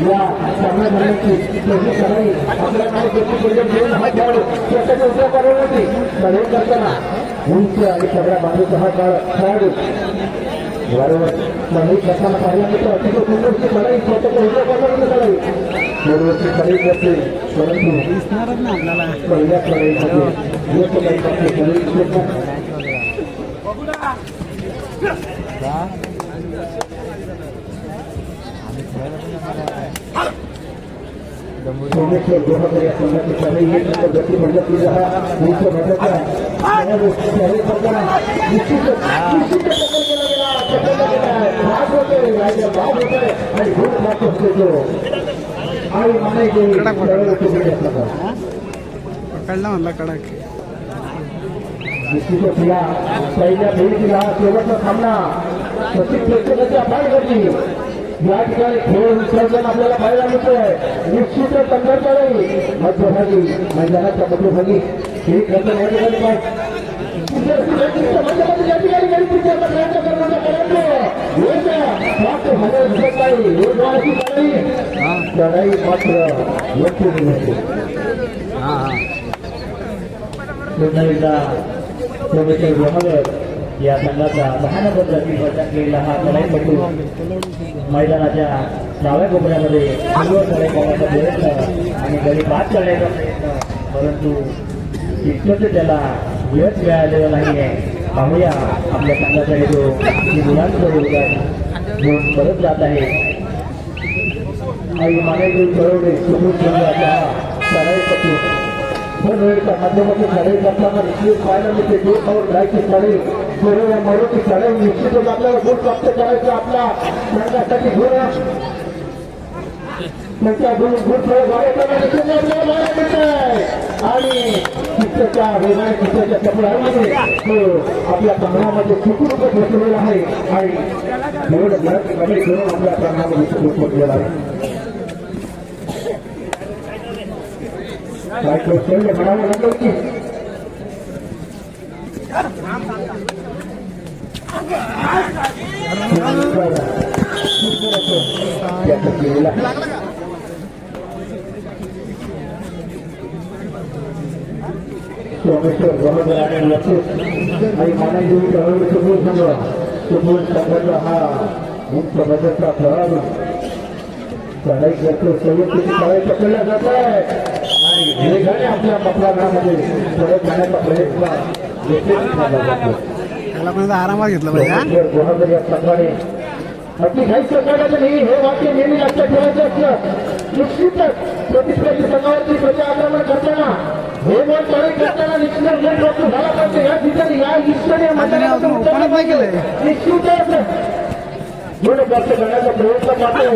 या चांगल्या मुलांची पहिली सराई आपल्याकडे किती प्रोजेक्ट घेऊन हा खेळाडू स्वतःचा उपयोग करणार होती तर करताना उंच आणि सगळ्या बाजूचा हा काळ खेळाडू बरोबर मंडळी करताना पाहिला मित्र अतिशय सुंदरची लढाई स्वतःचा उपयोग करणार लढाई दरवर्षी लढाई करते परंतु पहिल्या लढाईमध्ये एक करताना निश्चितच निश्चितच टक्कर केला गेला टक्कर केला आहे. भाग होतोय राजा भाग होतोय आणि खूप भाग असतो तो आणि म्हणायचे लढाई तुम्ही असला पकडला म्हणला कडक निश्चितच या पहिल्या फेरीतील हा शेवटचा सामना सचिन प्रेक्षकाच्या अपार गर्दी या ठिकाणी खेळ विसर्जन आपल्याला पाहायला मिळतोय निश्चितच संघर्ष नाही मध्यभागी मैदानाच्या मध्यभागी हे। खर्च या ठिकाणी पाहिजे मध्यभागी या ठिकाणी गाडी पिक्चरचा प्रयत्न करण्याचा परंतु योग्य मात्रमध्ये दिसत नाही योजनाची लढाई लढाई मात्र योग्य दिली हा हा पुन्हा या संघाचा दहा नंबर जाती प्रचार केलेला हा लढाईपटू मैदानाच्या डाव्या कोपऱ्यामध्ये सुरुवात लढाई करण्याचा प्रयत्न आणि गडी बाद करण्याचा प्रयत्न परंतु तितकंच त्याला यश मिळालेलं नाही आहे पाहूया आपल्या संघाचा जो की मुलांचं योगदान घेऊन परत जात आहे आणि आई मानेजी कळवडे सुखरूप संघाचा लढाईपटू माध्यमातून लढाई करताना निश्चित पाहायला मिळते दोन पाऊल राहायची लढाई बरोबर या मरोची लढाई निश्चितच आपल्याला गुण प्राप्त करायचं आपला संघासाठी गुण त्यांच्या गुण गुण आणि चित्तच्या वेगळ्या चित्तच्या कपड्यामध्ये आपल्या आपल्या संग्रामामध्ये सुखरूप घेतलेला आहे आणि एवढं कमी करून आपल्या संग्रामामध्ये सुखरूप आहे काय कौशल्य म्हणावं लागलं की त्याचं केलेलं आहे. सोमेश्वर बरोबर आणि लक्षित आणि मानादेवी कळवली सुपूर संघ सुपूर संघाचा हा. मुख्य बदलचा प्रभाव लढाई करतो संयुक्तीची लढाई पकडला जात आहे वेगाने आपल्या मतदानामध्ये परत जाण्याचा प्रयत्न त्याला पण आरामात घेतलं पाहिजे हा? सोमेश्वर गोहागर या संघाने अगदी काही प्रकाराचं नाही हे वाक्य नेहमी लक्षात ठेवायचं असलं निश्चितच प्रतिस्पर्धी संघावरती प्रति आक्रमण करताना हे मत लढाई करताना निश्चितच झाला पाहिजे या ठिकाणी या. निश्चितच करण्याचा प्रयत्न लढाई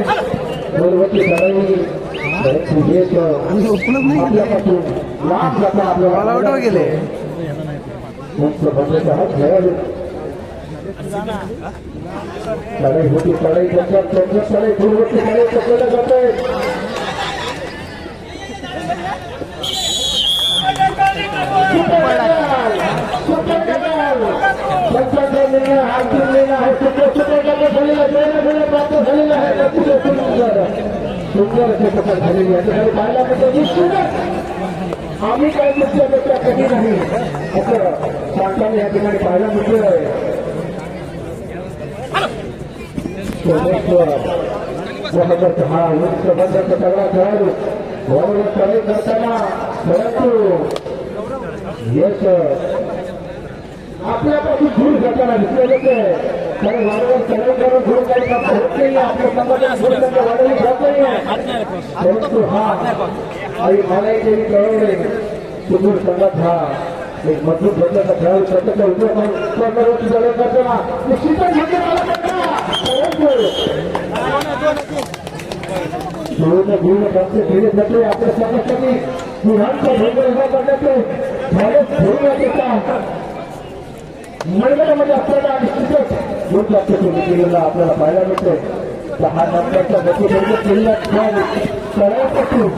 एक आणि नाही केलं आपल्यापासून लांब गेले. लढाई होती लढाई करतात त्यांच्या लढाई पूर्ववर्ती लढाई सफल झालेली आहे त्यासाठी पाहायला मिळतं निश्चितच आम्ही काय तुमच्यापेक्षा कधी नाही असं सांगताना या ठिकाणी पाहायला मिळतोय आहे हा सगळा खेळाडू बरोबर कमी करताना परंतु यश दिसलं जाते कारण वारंवार चढाई करून दूर काही काम होत नाही आपल्या त्यांच्या वाढवली जात नाही. परंतु हा आई देवी कळवणे सुदूर संघात हा एक मजबूत बदलाचा खेळाडू स्वतःचा उपयोग करण्याची लढाई करताना निश्चितच योग्य परंतु पूर्ण प्राप्त केले जाते आपल्या समाजासाठी गुन्ह्यांचा भोग उभा करण्याचे. भारत घेऊन येतात मैदानामध्ये आपल्याला निश्चितच गुण प्राप्त केले गेलेला आपल्याला पाहायला मिळतोय. दहा नंबरच्या गतीबरोबर केलेला खेळ सर्वांपासून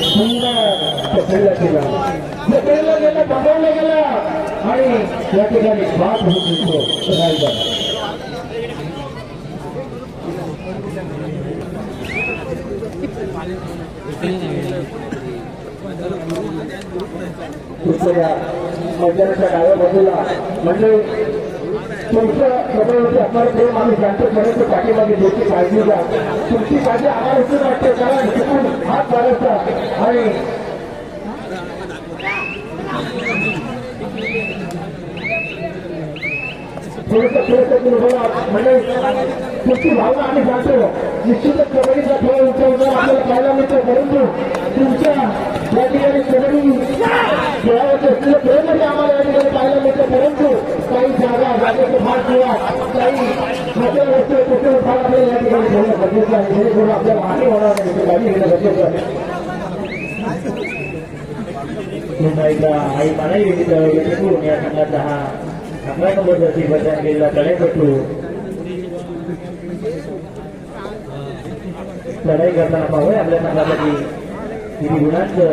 सुंदर खेळला गेला जे खेळला गेला थांबवला गेला. आणि या ठिकाणी बाद होत होतो दुसऱ्या मैदानाच्या डाव्या बाजूला. म्हणजे तुमचं स्वतःवरती असणारं प्रेम आम्ही जाणतो पाठीमागे काळजी घ्या. तुमची काळजी आम्हाला वाटते कारण हात आणि थोडंसं थोडंसं म्हणजे तुमची भावना आम्ही जाणतो. निश्चितच कबड्डीचा खेळ उंचावणार आपल्याला पाहायला मिळतो. परंतु तुमच्या या ठिकाणी कबड्डी खेळावरती असलेलं प्रेम आम्हाला या ठिकाणी पाहायला मिळतं. परंतु काही जागा जागेचे भाग किंवा काही वस्तू कुठे भाग आपल्याला या ठिकाणी गरजेचं आहे. जेणेकरून होणार नाही घेणं गरजेचं आहे. आई मलाही या संघाचा हा अकरा नंबर जर्सी बदल केलेला कडेपटू लढाई करताना पाहूया आपल्या संघासाठी किती गुणांचं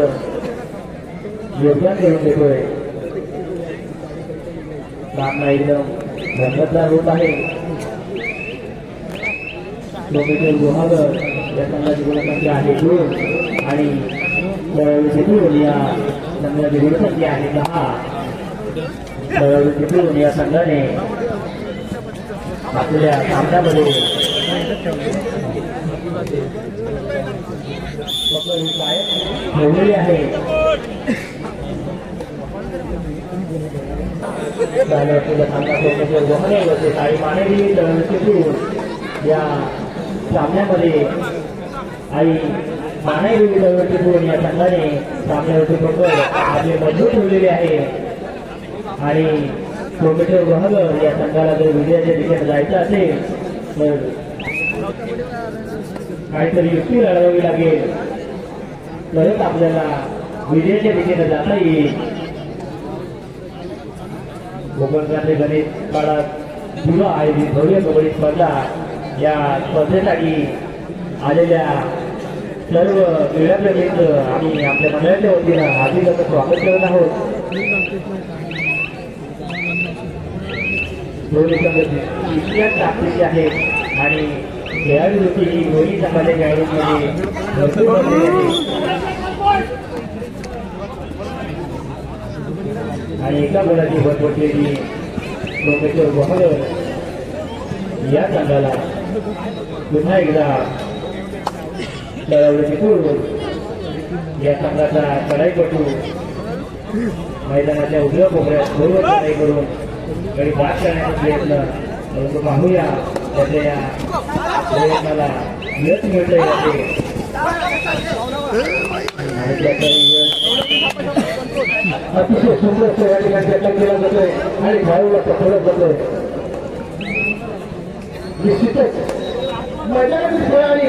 योगदान करून देतोय सामना एकदम रंगतदार होत आहे लोकेश्वर गुहागर या संघाची गुणसंख्या आहे दोन आणि तिथून या संघाची गुणसंख्या आहे दहा तिथून या संघाने आपल्या सामन्यामध्ये ठेवलेली आहे तुला सांगा लोकेश्वर गुहागर होते साई मानेली तिथून या सामन्यामध्ये आई मानाई विविध करून या संघाने सामन्यावरती पकड आपले मजबूत ठेवलेले आहे आणि प्रोफेसर ग्रहगर या संघाला जर विजयाच्या दिशेने जायचं असेल तर काहीतरी युक्ती लढवावी लागेल. तरच आपल्याला विजयाच्या दिशेने जाता येईल. कोकणचे गणित काळात जुनं आयोजित भव्य कबड्डी स्पर्धा या स्पर्धेसाठी आलेल्या सर्व क्रीडाप्रेमींचं आम्ही आपल्या मंडळाच्या वतीनं हार्दिक स्वागत करत आहोत. दोन्ही टाकलेली आहे आणि ही दोन्ही संघाच्या भरपूर आणि एका गुणाची भर लोकेश्वर बहादर या संघाला पुन्हा एकदा खेळाडू तिथून या संघाचा कडाईपटू मैदानाच्या उजव्या कोपऱ्यात पूर्व कडाई करून कडे बाद करण्याचा प्रयत्न परंतु पाहूया त्याच्या या प्रयत्नाला यश मिळतं अतिशय सुंदर या ठिकाणी त्याचा केला जातोय आणि खेळाडूला पकडत जातोय. निश्चितच मैदानातील खेळ आणि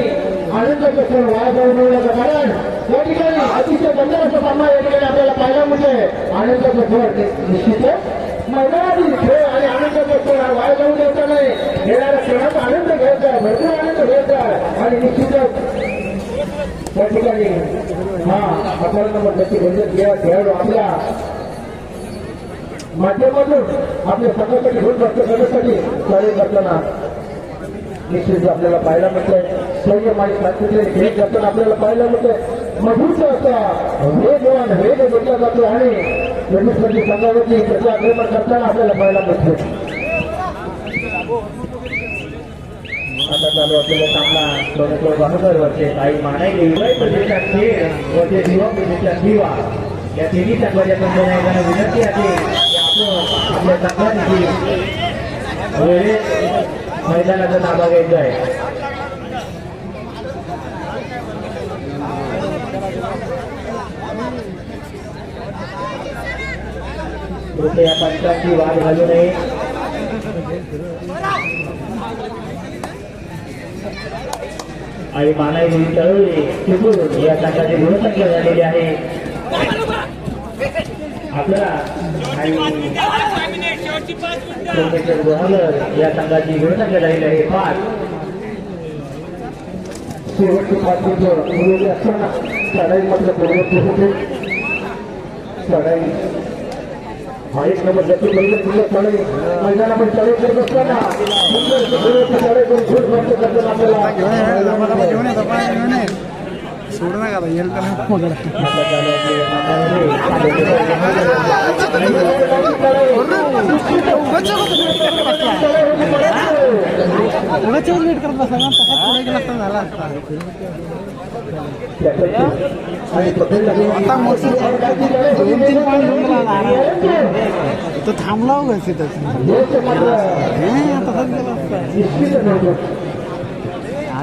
आनंदाचा खेळ वाया जाऊ नये कारण या ठिकाणी अतिशय गंभीर असा सामना या ठिकाणी आपल्याला पाहायला मिळतोय. आनंदाचा खेळ निश्चितच मैदानातील खेळ आणि आनंदाचा खेळ वाय जाऊ द्यायचा नाही. येणाऱ्या क्षणाचा आनंद घ्यायचा आहे भरपूर आनंद घ्यायचा आहे आणि निश्चितच त्या ठिकाणी हा अकरा नंबर त्याची गंजत खेळाडू आपल्या माध्यमातून आपल्या स्वतःसाठी घेऊन बसतो. करण्यासाठी कार्य करताना निश्चित आपल्याला पाहायला मिळतंय. संयम आणि शांततेने खेळ करताना आपल्याला पाहायला मिळतंय. मधुरचा असा वेगवान वेग घेतला जातो आणि प्रतिस्पर्धी संघावरती त्याचं आक्रमण करताना आपल्याला पाहायला मिळतंय आता चालू असलेला सामना प्रोफेसर बाहुकर वरचे आई मानाई प्रदेशात खेळ व ते दिवा प्रदेशात दिवा या तिन्ही संघाच्या पंचनायकांना विनंती आहे की आपण आपल्या मैदानाचा ताबा घ्यायचा आहे. कृपया पंचांची वाद घालू नये. आणि मानाई म्हणून तळवली तिथून या संघाची गुणसंख्या झालेली आहे. आपला प्रोफेसर गुहागर या संघाची गुणसंख्या झालेली आहे. पाच. शेवटचे पाच असताना चढाई मात्र पूर्वत होते. चढाई एक नंबर गती म्हणजे सुंदर चढाई मैदानामध्ये चढाई करत असताना सुंदर सुंदर करून खूप मस्त आपल्याला घेऊन ये, घेऊन ये, घेऊन ये. सोडू नका आता येईल त्याला पकड आता चालू आपले मातामध्ये कोणाच्यावर वेट करत बसला ना तसा पुढे गेला असता झाला असता आणि पकडला आता मस्त दोन तीन पॉईंट होऊन गेला आराम. तो थांबला हो तिथंच हे तसाच गेला असता चांगला निवडून अकरा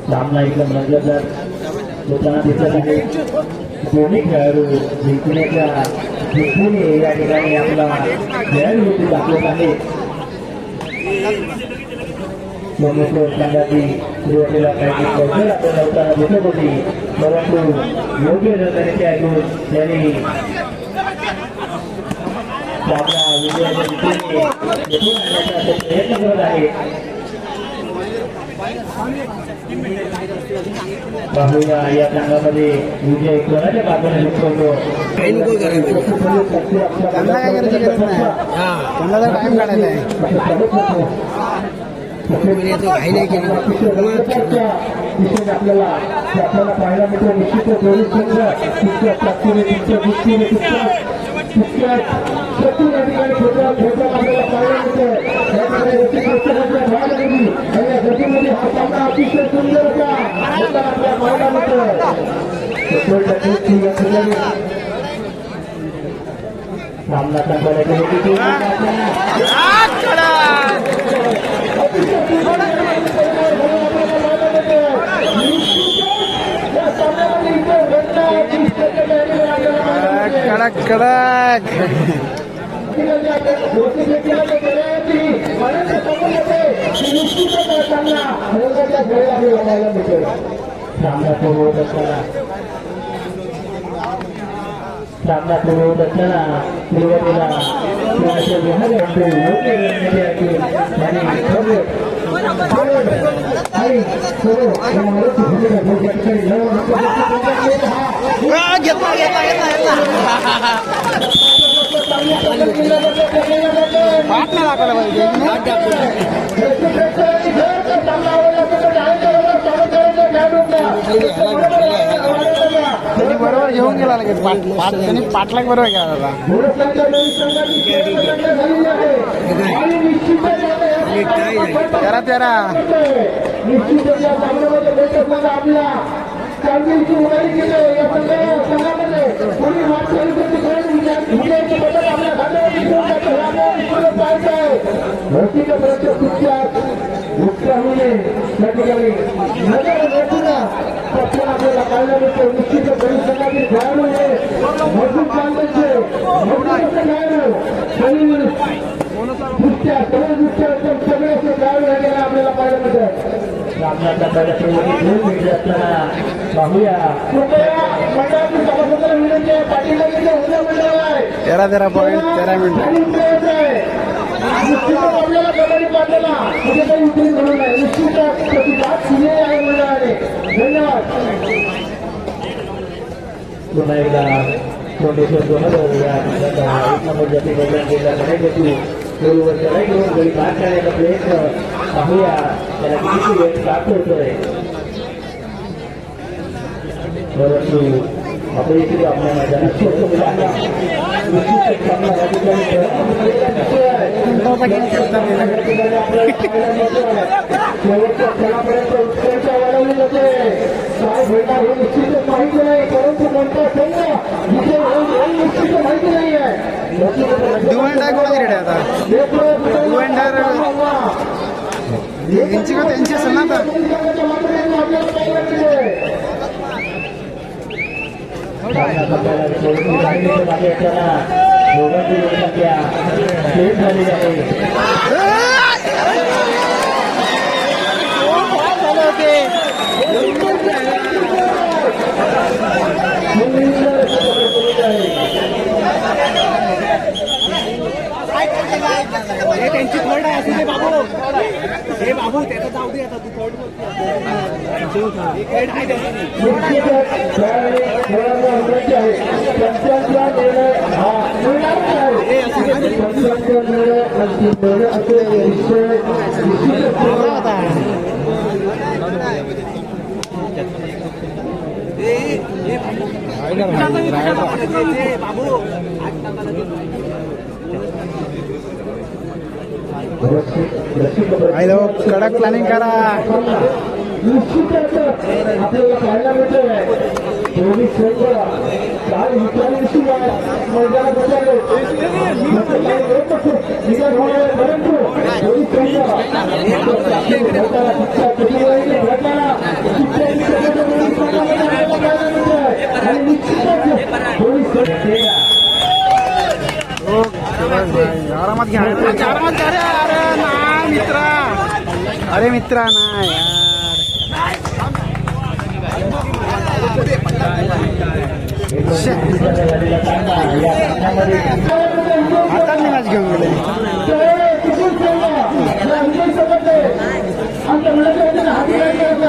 सामना एकदम रंगतदार होताना दिसत आहे दोन्ही खेळाडू जिंकण्याच्या जिंकून या ठिकाणी आपला खेळाडू दाखवत आहे मोठमोठ्या संघाची सुरुवातीला काही कौशल आपल्याला होताना दिसत होती परंतु योग्य रीतीने ऐकून त्यांनी आपला विजयाच्या दिशेने येथून आणण्याचा तो प्रयत्न करत आहे. पाहूया या संघामध्ये विजय कोणाच्या बाजूने निघतो त्यांना काय करायची गरज नाही त्यांना जर टाइम काढायचा आहे. आपल्याला आपल्याला पाहायला मिळतो निश्चित चोवीस संघ तितक्या ताकदीने तितक्या बुद्धीने तितक्या तितक्या प्रचूर या ठिकाणी खेळतात खेळतात आपल्याला पाहायला मिळतं या ठिकाणी रसिक प्रेक्षकांच्या धावाला गेली आणि या गतीमध्ये हा सामना अतिशय सुंदर होता होताना आपल्याला पाहायला मिळतं सत्तर टक्के या ठिकाणी सामना संपवण्याची होती कडक कडक सामना सुरू होत असताना सामना सुरू होत असताना सुरुवातीला थोडेसे विहार असते, योग्य निर्णय असतील आणि घेतला घेतला घेतला घेतला पाठ नाही दाखवला पाहिजे. बरोबर घेऊन गेला लगेच पाठ पाठ त्यांनी पाठलाग बरोबर गेला होता तेरा तेरा निश्चितच या सामन्यामध्ये भेटत आपला कामगिरीची उभारी केली आहे. या सगळ्या संघामध्ये कोणी वाटचाल कोणी विचार- विजयाचे आपल्या खात्यावर घेऊन जातं. हे पाहायचं आहे. भौतिक प्रत्येक कुठच्यात उत्साहाने या ठिकाणी नजर वेधून पटकन आपल्याला पाहायला मिळतं. निश्चितच दोन्ही खेळाडू हे मजबूत बांधायचे मजबूत खेळाडू आपल्याला पाहायला पाहूया तेरा तेरा पॉईंट तेरा मिनिट आपल्याला कबड्डी पाठवला म्हणजे काही नाही प्रतिसाद आहे मंडळाने धन्यवाद पुन्हा एकदा दोन एक नंबर जाती घेतली गोलवर लढाई घेऊन घरी बाहेर काढण्याचा प्रयत्न पाहूया त्याला किती वेळ प्राप्त होतोय परंतु अपयशी आपल्या मैदानात पोहोचलेला आहे. निश्चितच चांगला या ठिकाणी खेळाचा विषय आहे. या ठिकाणी आपल्याला पाहायला मिळतोय. शेवटच्या क्षणापर्यंत उत्कर्ष वाढवली जाते काय भेटणार हे निश्चितच माहिती नाही परंतु कोणता संघ विजय होईल हे निश्चित माहिती नाही आहे कोणाची आहे आता यांची का त्यांची असेल ना आता दोघांची संख्या झालेली आहे सुंदर सुंदर आहे. हे त्यांची थर्ड आहे असू दे बाबू हे बाबू त्याचं जाऊ दे आता तू थर्ड आहे आय लोक कडक प्लॅनिंग करा आरामात घ्या आरामात घ्या अरे ना मित्रा अरे मित्रा ना घेऊन गेले ¡Venga,